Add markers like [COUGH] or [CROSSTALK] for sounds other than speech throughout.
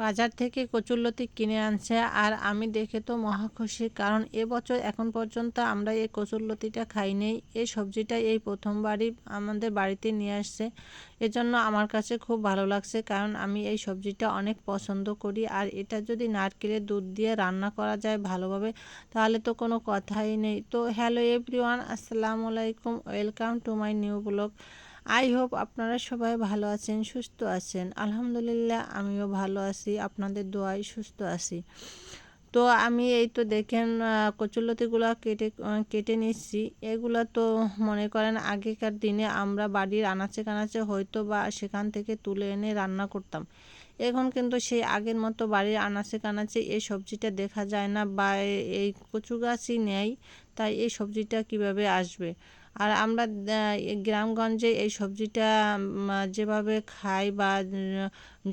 বাজার থেকে কচুরলতি কিনে আনছে আর আমি দেখে তো মহা খুশি, কারণ এবছর এখন পর্যন্ত আমরা এই কচুরলতিটা খাই নেই। এই সবজিটা এই প্রথমবারই আমাদের বাড়িতে নিয়ে আসছে। এজন্য আমার কাছে খুব ভালো লাগছে, কারণ আমি এই সবজিটা অনেক পছন্দ করি। আর এটা যদি নারকেলের দুধ দিয়ে রান্না করা যায় ভালোভাবে, তাহলে তো কোনো কথাই নেই। তো হ্যালো এভরিওয়ান, আসসালামু আলাইকুম। Welcome to my new blog. I hope আপনারা সবাই ভালো আছেন, সুস্থ আছেন। আলহামদুলিল্লাহ, আমিও ভালো আছি, আপনাদের দোয়াই সুস্থ আছি। তো আমি এই তো দেখেন কচুলতিগুলো কেটে কেটে নিচ্ছি। এগুলো তো মনে করেন আগেকার দিনে আমরা বাড়ির আনাচে কানাচে হয়তো বা সেখান থেকে তুলে এনে রান্না করতাম। এখন কিন্তু সেই আগের মতো বাড়ির আনাচে কানাচে এই সবজিটা দেখা যায় না বা এই কচু গাছই নেই, তাই এই সবজিটা কীভাবে আসবে? আর আমরা গ্রামগঞ্জে এই সবজিটা যেভাবে খাই বা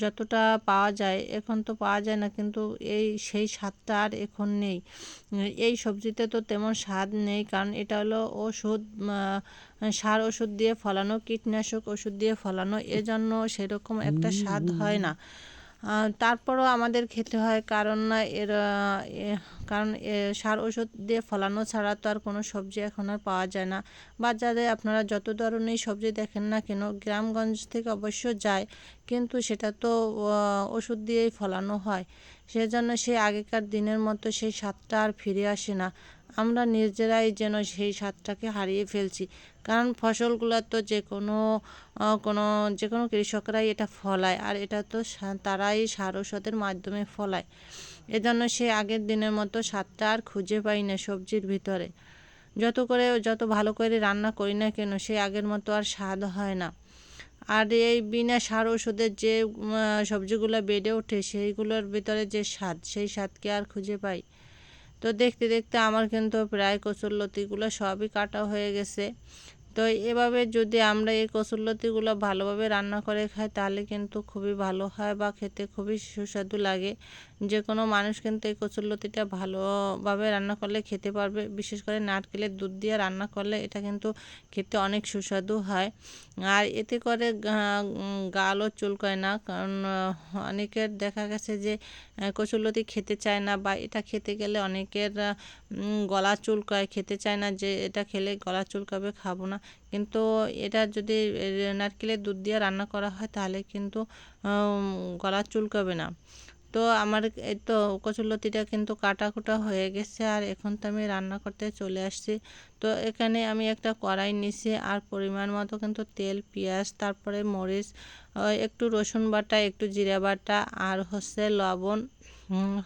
যতটা পাওয়া যায়, এখন তো পাওয়া যায় না, কিন্তু এই, সেই স্বাদটা আর এখন নেই। এই সবজিতে তো তেমন স্বাদ নেই, কারণ এটা হলো ওষুধ সার ওষুধ দিয়ে ফলানো, কীটনাশক ওষুধ দিয়ে ফলানো, এজন্য সেরকম একটা স্বাদ হয় না। তারপরও আমাদের খেতে হয়, কারণ এর কারণ সার ওষুধ দিয়ে ফলানো ছাড়া তো আর কোনো সবজি এখন আর পাওয়া যায় না। বাজারে আপনারা যত ধরনের সবজি দেখেন না কেন, গ্রামগঞ্জ থেকে অবশ্য যায়, কিন্তু সেটা তো ওষুধ দিয়েই ফলানো হয়। সেজন্য সেই আগেকার দিনের মতো সেই স্বাদটা আর ফিরে আসে না। আমরা নিজেরাই যেন সেই স্বাদটাকে হারিয়ে ফেলছি। কারণ ফসলগুলো তো যে কোনো কোনো যে কোনো কৃষকরাই এটা ফলায়, আর এটা তো তারাই সার ওষুধের মাধ্যমে ফলায়। এজন্য সে আগের দিনের মতো স্বাদটা আর খুঁজে পাই না সবজির ভিতরে। যত করে, যত ভালো করে রান্না করি না কেন, সে আগের মতো আর স্বাদ হয় না। আর এই বিনা সার ওষুধের যে সবজিগুলো বেড়ে ওঠে, সেইগুলোর ভিতরে যে স্বাদ, সেই স্বাদকে আর খুঁজে পাই। তো দেখতে দেখতে আমার কিন্তু প্রায় কচুর লতিগুলো সবই কাটা হয়ে গেছে। তো এভাবে যদি আমরা এই কচুরলতিগুলো ভালোভাবে রান্না করে খাই, তাহলে কিন্তু খুবই ভালো হয় বা খেতে খুবই সুস্বাদু লাগে। যে কোনো মানুষ কিন্তু এই কচুরলতিটা ভালোভাবে রান্না করলে খেতে পারবে। বিশেষ করে নারকেলের দুধ দিয়ে রান্না করলে এটা কিন্তু খেতে অনেক সুস্বাদু হয়। আর এতে করে গালও চুলকায় না। কারণ অনেকের দেখা গেছে যে কচুরলতি খেতে চায় না বা এটা খেতে গেলে অনেকের গলা চুলকায়। খেতে চায় না যে, এটা খেলে গলা চুলকাবে, খাব না। কিন্তু এটা যদি নারকেলের দুধ দিয়ে রান্না করা হয় তাহলে কিন্তু গলা চুলকাবে না। তো আমার এই তো কচুরলতিটা কিন্তু কাটা কুটা হয়ে গেছে আর এখন তো আমি রান্না করতে চলে আসছি। তো এখানে আমি একটা কড়াই নিছি আর পরিমাণ মতো কিন্তু তেল, পেঁয়াজ, তারপরে মরিচ একটু রসুন বাটা, একটু জিরা বাটা আর হচ্ছে লবণ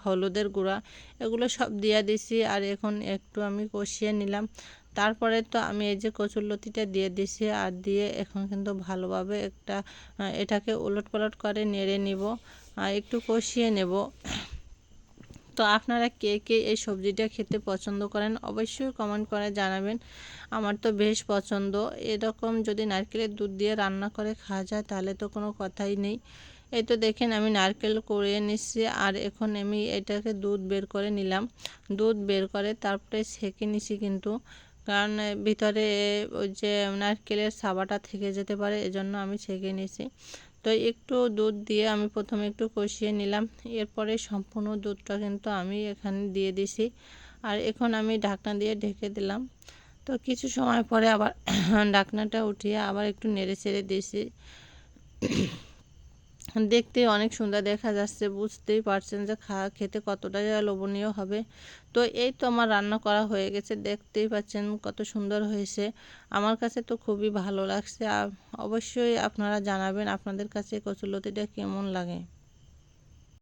হলুদের গুঁড়া, এগুলো সব দিয়ে দিছি আর এখন একটু আমি কষিয়ে নিলাম। তারপরে তো আমি এই যে কচুরলতিটা দিয়ে দিছি আর দিয়ে এখন কিন্তু ভালোভাবে একটা এটাকে উলট পালট করে নেড়ে নিব একটু কষিয়ে নেব। তো আপনারা কে কে এই সবজিটা খেতে পছন্দ করেন অবশ্যই কমেন্ট করে জানাবেন। আমার তো বেশ পছন্দ। এরকম যদি নারকেলের দুধ দিয়ে রান্না করে খাওয়া যায় তাহলে তো কোনো কথাই নেই। এই তো দেখেন আমি নারকেল করে নিচ্ছি আর এখন আমি এটাকে দুধ বের করে নিলাম। দুধ বের করে তারপরে সেঁকে নিছি কিন্তু। কারণ ভিতরে ওই যে নারকেলের সাবাটা থেকে যেতে পারে, এজন্য আমি ছেঁকে নিয়েছি। তো একটু দুধ দিয়ে আমি প্রথমে একটু কষিয়ে নিলাম। এরপরে সম্পূর্ণ দুধটা কিন্তু আমি এখানে দিয়ে দিছি। আর এখন আমি ঢাকনা দিয়ে ঢেকে দিলাম। তো কিছু সময় পরে আবার [CLEARS THROAT] ঢাকনাটা উঠিয়ে আবার একটু নেড়ে ছেড়ে দিয়েছি। দেখতে অনেক সুন্দর দেখা যাচ্ছে, বুঝতেই পারছেন যে খা, খেতে কতটা লোভনীয় হবে। তো এই তো আমার রান্না করা হয়ে গেছে, দেখতেই পাচ্ছেন কত সুন্দর হয়েছে। আমার কাছে তো খুবই ভালো লাগছে অবশ্যই আপনারা জানাবেন আপনাদের কাছে কচুলতিটা কেমন লাগে।